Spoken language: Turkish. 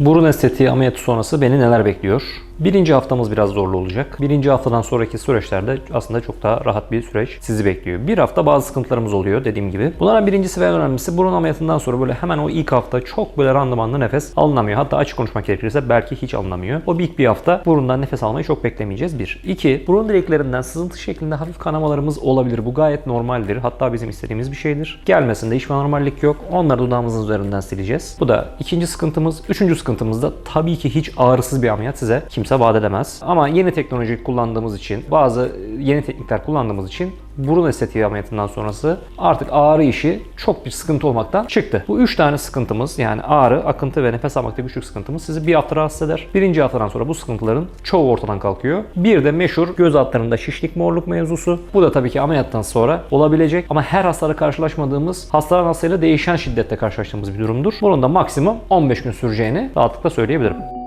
Burun estetiği ameliyatı sonrası beni neler bekliyor? Birinci haftamız biraz zorlu olacak. Birinci haftadan sonraki süreçlerde aslında çok daha rahat bir süreç sizi bekliyor. Bir hafta bazı sıkıntılarımız oluyor dediğim gibi. Bunların birincisi ve en önemlisi burun ameliyatından sonra böyle hemen o ilk hafta çok böyle randımanlı nefes alınamıyor. Hatta açık konuşmak gerekirse belki hiç alınamıyor. O ilk bir hafta burundan nefes almayı çok beklemeyeceğiz. Bir. İki, burun deliklerinden sızıntı şeklinde hafif kanamalarımız olabilir. Bu gayet normaldir. Hatta bizim istediğimiz bir şeydir. Gelmesinde hiçbir anormallik yok. Onları dudağımızın üzerinden sileceğiz. Bu da ikinci sıkıntımız. Üçüncü sıkıntımız da tabii ki hiç ağrısız bir ameliyat size kimse vaat edemez. Ama yeni teknoloji kullandığımız için, bazı yeni teknikler kullandığımız için burun estetiği ameliyatından sonrası artık ağrı işi çok bir sıkıntı olmaktan çıktı. Bu üç tane sıkıntımız yani ağrı, akıntı ve nefes almakta güçlük sıkıntımız sizi bir hafta rahatsız eder. Birinci haftadan sonra bu sıkıntıların çoğu ortadan kalkıyor. Bir de meşhur göz altlarında şişlik morluk mevzusu. Bu da tabii ki ameliyattan sonra olabilecek ama her hastada karşılaşmadığımız, hastaların hastayla değişen şiddette karşılaştığımız bir durumdur. Bunun da maksimum 15 gün süreceğini rahatlıkla söyleyebilirim.